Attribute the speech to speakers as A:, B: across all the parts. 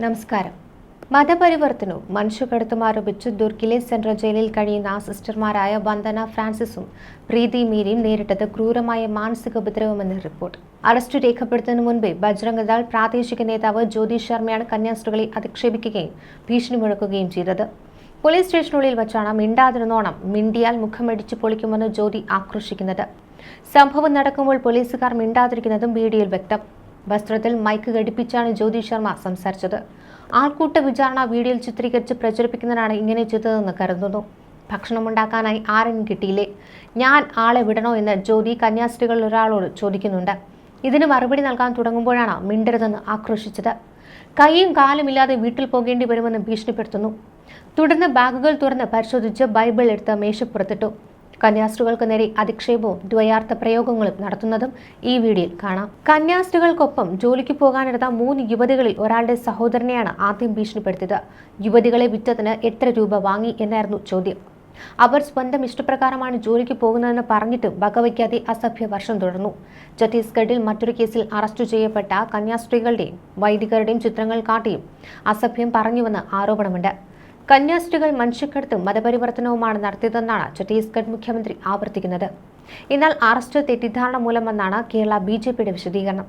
A: നമസ്കാരം. മതപരിവർത്തനവും മനുഷ്യക്കടത്തും ആരോപിച്ച് ദുർഗിലെ സെൻട്രൽ ജയിലിൽ കഴിയുന്ന സിസ്റ്റർമാരായ വന്ദന ഫ്രാൻസിസും പ്രീതി മീരിയും നേരിട്ടത് ക്രൂരമായ മാനസിക ഉപദ്രവമെന്ന് റിപ്പോർട്ട്. അറസ്റ്റ് രേഖപ്പെടുത്തുന്നതിന് മുൻപേ ബജ്രംഗദാൾ പ്രാദേശിക നേതാവ് ജ്യോതി ശർമ്മയാണ് കന്യാസ്ത്രീകളെ അധിക്ഷേപിക്കുകയും ഭീഷണി മുഴക്കുകയും ചെയ്തത്. പോലീസ് സ്റ്റേഷനുള്ളിൽ വച്ചാണ് മിണ്ടാതിരുന്നോണം മിണ്ടിയാൽ മുഖമടിച്ചു പൊളിക്കുമെന്ന് ജ്യോതി ആക്രോശിക്കുന്നത്. സംഭവം നടക്കുമ്പോൾ പോലീസുകാർ മിണ്ടാതിരിക്കുന്നതും വീഡിയോയിൽ വ്യക്തം. വസ്ത്രത്തിൽ മൈക്ക് ഘടിപ്പിച്ചാണ് ജ്യോതി ശർമ്മ സംസാരിച്ചത്. ആൾക്കൂട്ട വിചാരണ വീഡിയോയിൽ ചിത്രീകരിച്ച് പ്രചരിപ്പിക്കുന്നതിനാണ് ഇങ്ങനെ ചെയ്തതെന്ന് കരുതുന്നു. ഭക്ഷണമുണ്ടാക്കാനായി ആരും കിട്ടിയില്ലേ? ഞാൻ ആളെ വിടണോ എന്ന് ജ്യോതി കന്യാസ്ത്രീകളിൽ ഒരാളോട് ചോദിക്കുന്നുണ്ട്. ഇതിന് മറുപടി നൽകാൻ തുടങ്ങുമ്പോഴാണ് മിണ്ടരുതെന്ന് ആക്രോശിച്ചത്. കൈയും കാലുമില്ലാതെ വീട്ടിൽ പോകേണ്ടി വരുമെന്ന് ഭീഷണിപ്പെടുത്തുന്നു. തുടർന്ന് ബാഗുകൾ തുറന്ന് പരിശോധിച്ച് ബൈബിൾ എടുത്ത് മേശപ്പുറത്തിട്ടു. കന്യാസ്ത്രീകൾക്ക് നേരെ അധിക്ഷേപവും ദ്വയാർത്ഥ പ്രയോഗങ്ങളും നടത്തുന്നതും ഈ വീഡിയോയിൽ കാണാം. കന്യാസ്ത്രീകൾക്കൊപ്പം ജോലിക്ക് പോകാനെടുത്ത മൂന്ന് യുവതികളിൽ ഒരാളുടെ സഹോദരനെയാണ് ആദ്യം ഭീഷണിപ്പെടുത്തിയത്. യുവതികളെ വിറ്റതിന് എത്ര രൂപ വാങ്ങി എന്നായിരുന്നു ചോദ്യം. അവർ സ്വന്തം ഇഷ്ടപ്രകാരമാണ് ജോലിക്ക് പോകുന്നതെന്ന് പറഞ്ഞിട്ടും വകവയ്ക്കാതെ അസഭ്യ വർഷം തുടർന്നു. ഛത്തീസ്ഗഡിൽ മറ്റൊരു കേസിൽ അറസ്റ്റ് ചെയ്യപ്പെട്ട കന്യാസ്ത്രീകളുടെയും വൈദികരുടെയും ചിത്രങ്ങൾ കാട്ടിയും അസഭ്യം പറഞ്ഞുവെന്ന് ആരോപണമുണ്ട്. കന്യാസ്ത്രീകൾ മനുഷ്യക്കടത്തും മതപരിവർത്തനവുമാണ് നടത്തിയതെന്നാണ് ഛത്തീസ്ഗഡ് മുഖ്യമന്ത്രി ആവർത്തിക്കുന്നത്. എന്നാൽ അറസ്റ്റ് തെറ്റിദ്ധാരണ മൂലമെന്നാണ് കേരള ബി ജെ പിയുടെ വിശദീകരണം.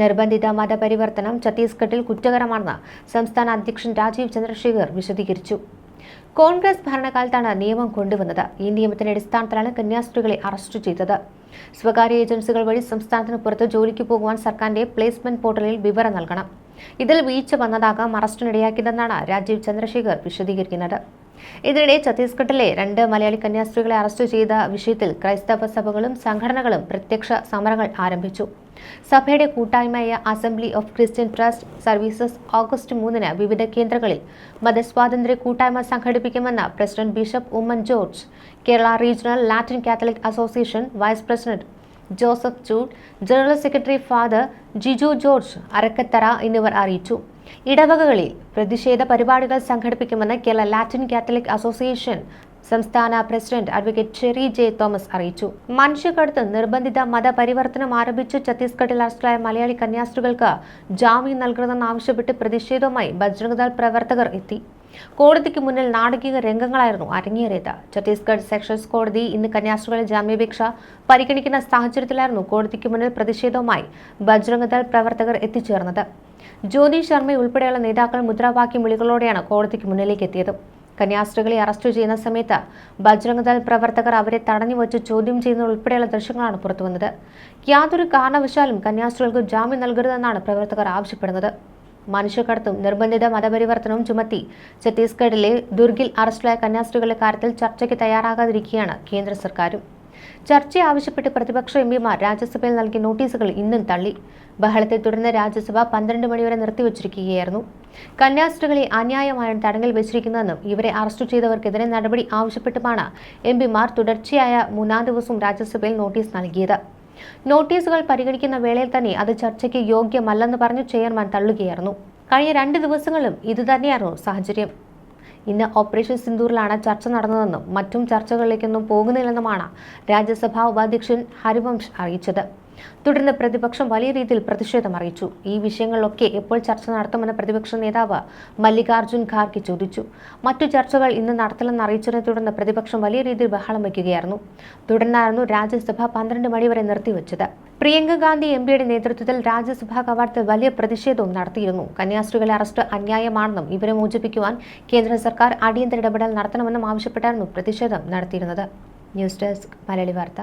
A: നിർബന്ധിത മതപരിവർത്തനം ഛത്തീസ്ഗഡിൽ കുറ്റകരമാണെന്ന് സംസ്ഥാന അധ്യക്ഷൻ രാജീവ് ചന്ദ്രശേഖർ വിശദീകരിച്ചു. കോൺഗ്രസ് ഭരണകാലത്താണ് നിയമം കൊണ്ടുവന്നത്. ഈ നിയമത്തിന്റെ അടിസ്ഥാനത്തിലാണ് കന്യാസ്ത്രീകളെ അറസ്റ്റ് ചെയ്തത്. സ്വകാര്യ ഏജൻസികൾ വഴി സംസ്ഥാനത്തിന് പുറത്ത് ജോലിക്ക് പോകുവാൻ സർക്കാരിന്റെ പ്ലേസ്മെന്റ് പോർട്ടലിൽ വിവരം നൽകണം. ഇതിൽ വീഴ്ച വന്നതാകാം അറസ്റ്റിനിടയാക്കിയതെന്നാണ് രാജീവ് ചന്ദ്രശേഖർ വിശദീകരിക്കുന്നത്. ഇതിനിടെ ഛത്തീസ്ഗഡിലെ രണ്ട് മലയാളി കന്യാസ്ത്രീകളെ അറസ്റ്റ് ചെയ്ത വിഷയത്തിൽ ക്രൈസ്തവ സഭകളും സംഘടനകളും പ്രത്യക്ഷ സമരങ്ങൾ ആരംഭിച്ചു. സഭയുടെ കൂട്ടായ്മയായ assembly of Christian trust services August മൂന്നിന് വിവിധ കേന്ദ്രങ്ങളിൽ മതസ്വാതന്ത്ര്യ കൂട്ടായ്മ സംഘടിപ്പിക്കുമെന്ന് president bishop Oommen George Kerala regional Latin Catholic association vice president Joseph ചൂട് general secretary father Jiju George Arakkathara എന്നിവർ അറിയിച്ചു. ഇടവകകളിൽ പ്രതിഷേധ പരിപാടികൾ സംഘടിപ്പിക്കുമെന്ന് കേരള ലാറ്റിൻ കാത്തലിക് അസോസിയേഷൻ സംസ്ഥാന president advocate Sherry J Thomas അറിയിച്ചു. മനുഷ്യക്കടത്ത് നിർബന്ധിത മതപരിവർത്തനം ആരംഭിച്ച് ഛത്തീസ്ഗഡിൽ അറസ്റ്റിലായ മലയാളി കന്യാസ്ത്രീകൾക്ക് ജാമ്യം നൽകണമെന്നാവശ്യപ്പെട്ട് പ്രതിഷേധവുമായി ബജ്രംഗ്ദൾ പ്രവർത്തകർ എത്തി. കോടതിക്ക് മുന്നിൽ നാടകീയ രംഗങ്ങളായിരുന്നു അരങ്ങേറിയത്. ഛത്തീസ്ഗഡ് സെഷൻസ് കോടതി ഇന്ന് കന്യാസ്ത്രീകളുടെ ജാമ്യാപേക്ഷ പരിഗണിക്കുന്ന സാഹചര്യത്തിലായിരുന്നു കോടതിക്ക് മുന്നിൽ പ്രതിഷേധവുമായി ബജ്രംഗദൾ പ്രവർത്തകർ എത്തിച്ചേർന്നത്. ജ്യോതി ശർമ്മ ഉൾപ്പെടെയുള്ള നേതാക്കൾ മുദ്രാവാക്യം വിളികളോടെയാണ് കോടതിക്ക് മുന്നിലേക്ക് എത്തിയത്. കന്യാസ്ത്രീകളെ അറസ്റ്റ് ചെയ്യുന്ന സമയത്ത് ബജ്രംഗദൾ പ്രവർത്തകർ അവരെ തടഞ്ഞു വച്ച് ചോദ്യം ചെയ്യുന്നത് ഉൾപ്പെടെയുള്ള ദൃശ്യങ്ങളാണ് പുറത്തുവന്നത്. യാതൊരു കാരണവശാലും കന്യാസ്ത്രീകൾക്ക് ജാമ്യം നൽകരുതെന്നാണ് പ്രവർത്തകർ ആവശ്യപ്പെടുന്നത്. മനുഷ്യക്കടത്തും നിർബന്ധിത മതപരിവർത്തനവും ചുമത്തി. ഛത്തീസ്ഗഡിലെ ദുർഗിൽ അറസ്റ്റിലായ കന്യാസ്ത്രീകളുടെ കാര്യത്തിൽ ചർച്ചയ്ക്ക് തയ്യാറാകാതിരിക്കുകയാണ് കേന്ദ്ര സർക്കാരും. ചർച്ച ആവശ്യപ്പെട്ട് പ്രതിപക്ഷ എം പിമാർ രാജ്യസഭയിൽ നൽകിയ നോട്ടീസുകൾ ഇന്നും തള്ളി. ബഹളത്തെ തുടർന്ന് രാജ്യസഭ പന്ത്രണ്ട് മണിവരെ നിർത്തിവച്ചിരിക്കുകയായിരുന്നു. കന്യാസ്ത്രീകളെ അന്യായമായാണ് തടങ്കൽ വെച്ചിരിക്കുന്നതെന്നും ഇവരെ അറസ്റ്റ് ചെയ്തവർക്കെതിരെ നടപടി ആവശ്യപ്പെട്ടുമാണ് എം പിമാർ തുടർച്ചയായ മൂന്നാം ദിവസവും രാജ്യസഭയിൽ നോട്ടീസ് നൽകിയത്. നോട്ടീസുകൾ പരിഗണിക്കുന്ന വേളയിൽ തന്നെ അത് ചർച്ചയ്ക്ക് യോഗ്യമല്ലെന്ന് പറഞ്ഞു ചെയർമാൻ തള്ളുകയായിരുന്നു. കഴിഞ്ഞ രണ്ട് ദിവസങ്ങളും ഇതുതന്നെയായിരുന്നു സാഹചര്യം. ഇന്ന് ഓപ്പറേഷൻ സിന്ദൂറിലാണ് ചർച്ച നടന്നതെന്നും മറ്റും ചർച്ചകളിലേക്കൊന്നും പോകുന്നില്ലെന്നുമാണ് രാജ്യസഭാ ഉപാധ്യക്ഷൻ ഹരിവംശ് അറിയിച്ചത്. തുടർന്ന് പ്രതിപക്ഷം വലിയ രീതിയിൽ പ്രതിഷേധം അറിയിച്ചു. ഈ വിഷയങ്ങളിലൊക്കെ എപ്പോൾ ചർച്ച നടത്തുമെന്ന് പ്രതിപക്ഷ നേതാവ് മല്ലികാർജുൻ ഖാർഗെ ചോദിച്ചു. മറ്റു ചർച്ചകൾ ഇന്ന് നടത്തില്ലെന്ന് അറിയിച്ചതിനെ തുടർന്ന് പ്രതിപക്ഷം വലിയ രീതിയിൽ ബഹളം വയ്ക്കുകയായിരുന്നു. തുടർന്നായിരുന്നു രാജ്യസഭ പന്ത്രണ്ട് മണിവരെ നിർത്തിവച്ചത്. പ്രിയങ്ക ഗാന്ധി എം പിയുടെ നേതൃത്വത്തിൽ രാജ്യസഭാ കവാടത്തിൽ വലിയ പ്രതിഷേധവും നടത്തിയിരുന്നു. കന്യാസ്ത്രീകളെ അറസ്റ്റ് അന്യായമാണെന്നും ഇവരെ മോചിപ്പിക്കുവാൻ കേന്ദ്ര സർക്കാർ അടിയന്തര ഇടപെടൽ നടത്തണമെന്നും ആവശ്യപ്പെട്ടായിരുന്നു പ്രതിഷേധം നടത്തിയിരുന്നത്. ന്യൂസ് ഡെസ്ക് മലയാളി വാർത്ത.